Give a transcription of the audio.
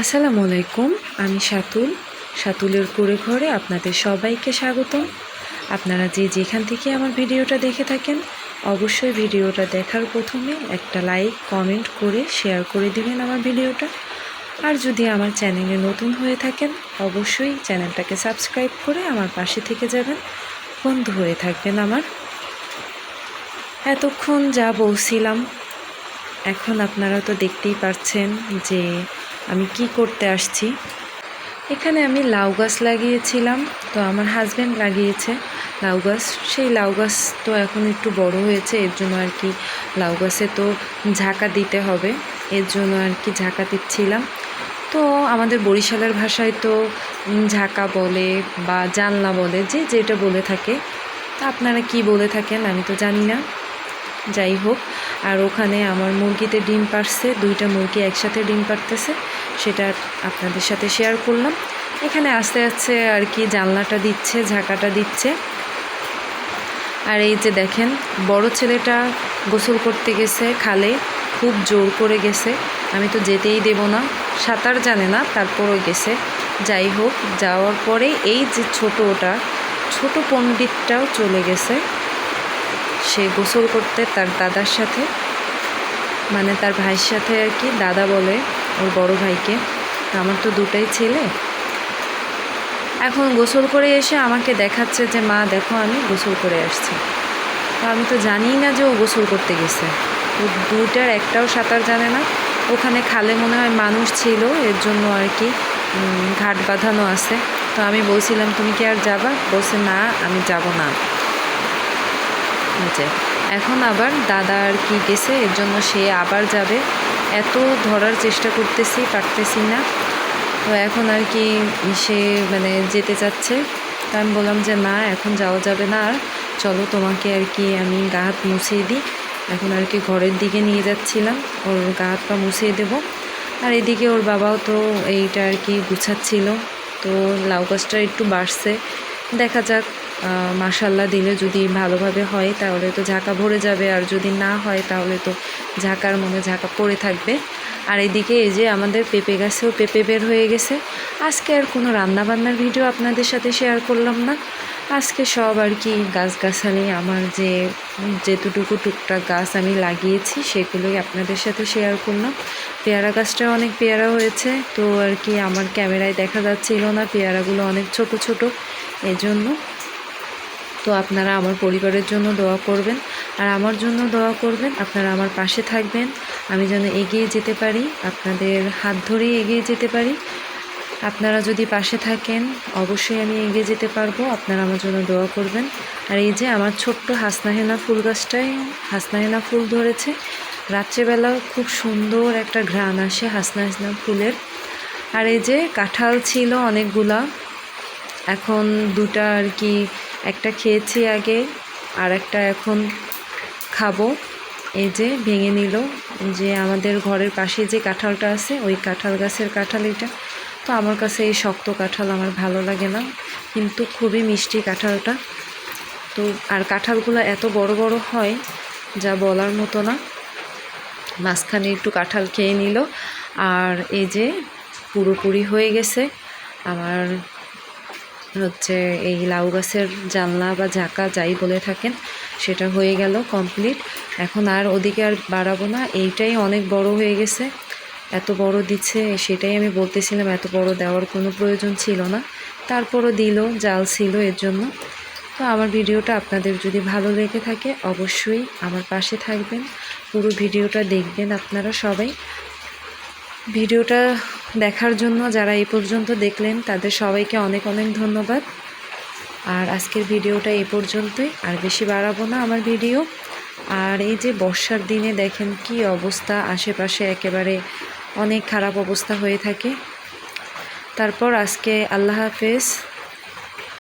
আসসালামু আলাইকুম, আমি সাতুল সাতুলের কুড়ে ঘরে আপনাদের সবাইকে স্বাগতম। আপনারা যে যেখান থেকে আমার ভিডিওটা দেখে থাকেন, অবশ্যই ভিডিওটা দেখার প্রথমে একটা লাইক, কমেন্ট করে শেয়ার করে দিবেন আমার ভিডিওটা। আর যদি আমার চ্যানেলে নতুন হয়ে থাকেন, অবশ্যই চ্যানেলটাকে সাবস্ক্রাইব করে আমার পাশে থেকে যাবেন। বন্ধু হয়ে থাকবেন আমার। এতক্ষণ যা বলছিলাম, এখন আপনারা তো দেখতেই পাচ্ছেন যে আমি কি করতে আসছি? এখানে আমি লাউ গাছ লাগিয়েছিলাম, তো আমার হাজব্যান্ড লাগিয়েছে লাউ গাছ। সেই লাউ গাছ তো এখন একটু বড় হয়েছে, এর জন্য আর কি লাউ গাছে তো ঝাঁকা দিতে হবে, এর জন্য আর কি ঝাঁকা দিচ্ছিলাম। তো আমাদের বরিশালের ভাষায় তো ঝাঁকা বলে বা জানলা বলে, যে যেটা বলে থাকে। তা আপনারা কি বলে থাকেন আমি তো জানি না। যাই হোক, আর ওখানে আমার মুরগিতে ডিম পারছে দুইটা মুরগি একসাথে ডিম পারতেছে সেটা আপনাদের সাথে শেয়ার করলাম। এখানে আস্তে আস্তে আর কি জানলাটা দিচ্ছে, ঝাঁকাটা দিচ্ছে। আর এই যে দেখেন, বড় ছেলেটা গোসল করতে গেছে খালে, খুব জোর করে গেছে। আমি তো যেতেই দেব না, সাঁতার জানে না, তারপরও গেছে। যাই হোক, যাওয়ার পরে এই যে ছোট ওটা, ছোট পণ্ডিতটাও চলে গেছে। সে গোসল করতে তার দাদার সাথে মানে তার ভাইয়ের সাথে আর কি, দাদা বলে। ওর বড় ভাইকে। আমার তো দুটাই ছেলে। এখন গোসল করে এসে আমাকে দেখাচ্ছে যে, মা, দেখো, আমি গোসল করে আসছি। তো আমি তো জানিই না যে ও গোসল করতে গেছে। ও দুইটার, একটাও সাঁতার জানে না। ওখানে খালে মনে হয় মানুষ ছিল, এর জন্য আর কি ঘাট বাঁধানো আছে। তো আমি বলছিলাম, তুমি কি আর যাবা? বলছে, না, আমি যাব না। এখন আবার দাদা আর কি গেছে, এর জন্য সে আবার যাবে। এত ধরার চেষ্টা করতেছি, পারতেছি না। তো এখন আর কি সে মানে যেতে চাচ্ছে। তো আমি বললাম যে না এখন যাওয়া যাবে না। আর চলো তোমাকে আর কি আমি গা হাত মুছিয়ে দিই এখন আর কি ঘরের দিকে নিয়ে যাচ্ছিলাম। ওর গা হাত পা মুছিয়ে দেবো। আর এদিকে ওর বাবাও তো এইটা আর কি গুছাচ্ছিল। তো লাউ গাছটা একটু বাড়ছে। দেখা যাক মাসাল্লাহ দিলে যদি ভালোভাবে হয়, তাহলে তো ঝাঁকা ভরে যাবে। আর যদি না হয়, তাহলে তো ঝাঁকার মনে ঝাঁকা পড়ে থাকবে। আর এদিকে এই যে আমাদের পেঁপে গাছেও পেঁপে বের হয়ে গেছে। আজকে আর কোনো রান্নাবান্নার ভিডিও আপনাদের সাথে শেয়ার করলাম না। আজকে সব আর কি গাছগাছালি, আমার যে যেতুটুকু টুকটাক গাছ আমি লাগিয়েছি, সেগুলোই আপনাদের সাথে শেয়ার করলাম। পেয়ারা গাছটা অনেক পেয়ারা হয়েছে, তো আর কি আমার ক্যামেরায় দেখা যাচ্ছিল না, পেয়ারাগুলো অনেক ছোট ছোট। এজন্য তো আপনারা আমার পরিবারের জন্য দোয়া করবেন। আর আমার জন্য দোয়া করবেন, আপনারা আমার পাশে থাকবেন। আমি যেন এগিয়ে যেতে পারি, আপনাদের হাত ধরেই এগিয়ে যেতে পারি। আপনারা যদি পাশে থাকেন, অবশ্যই আমি এগিয়ে যেতে পারব। আপনারা আমার জন্য দোয়া করবেন। আর এই যে আমার ছোট্ট হাসনাহেনা ফুল গাছটায় হাসনাহেনা ফুল ধরেছে। রাত্রেবেলা খুব সুন্দর একটা ঘ্রাণ আসে হাসনাহেনা ফুলের। আর এই যে কাঁঠাল ছিল অনেকগুলা, এখন দুটা আর কি একটা খেয়েছি আগে, আর একটা এখন খাব। এই যে ভেঙে নিল যে আমাদের ঘরের পাশে যে কাঁঠালটা আছে, ওই কাঁঠাল গাছের কাঁঠাল এটা। তো আমার কাছে এই শক্ত কাঁঠাল আমার ভালো লাগে না, কিন্তু খুবই মিষ্টি কাঁঠালটা। তো আর কাঁঠালগুলো এত বড় বড় হয়, যা বলার মতো না। মাঝখানে একটু কাঁঠাল খেয়ে নিল, আর এই যে পুরোপুরি হয়ে গেছে। আমার হচ্ছে এই লাউ গাছের জানলা বা ঝাঁকা যাই বলে থাকেন, সেটা হয়ে গেল কমপ্লিট এখন আর ওদিকে আর বাড়াবো না, এইটাই অনেক বড় হয়ে গেছে। এত বড় দিচ্ছে, সেটাই আমি বলতেছিলাম, এত বড় দেওয়ার কোনো প্রয়োজন ছিল না। তারপরও দিল, জাল ছিল এর জন্য। তো আমার ভিডিওটা আপনাদের যদি ভালো লেগে থাকে, অবশ্যই আমার পাশে থাকবেন। পুরো ভিডিওটা দেখবেন আপনারা সবাই। ভিডিওটা দেখার জন্য যারা এই পর্যন্ত দেখলেন, তাদের সবাইকে অনেক অনেক ধন্যবাদ। আর আজকের ভিডিওটা এ পর্যন্তই। আর বেশি বাড়াবো না আমার ভিডিও। আর এই যে বর্ষার দিনে দেখেন কি অবস্থা, আশেপাশে একেবারে অনেক খারাপ অবস্থা হয়ে থাকে। তারপর আজকে আল্লাহ হাফেজ।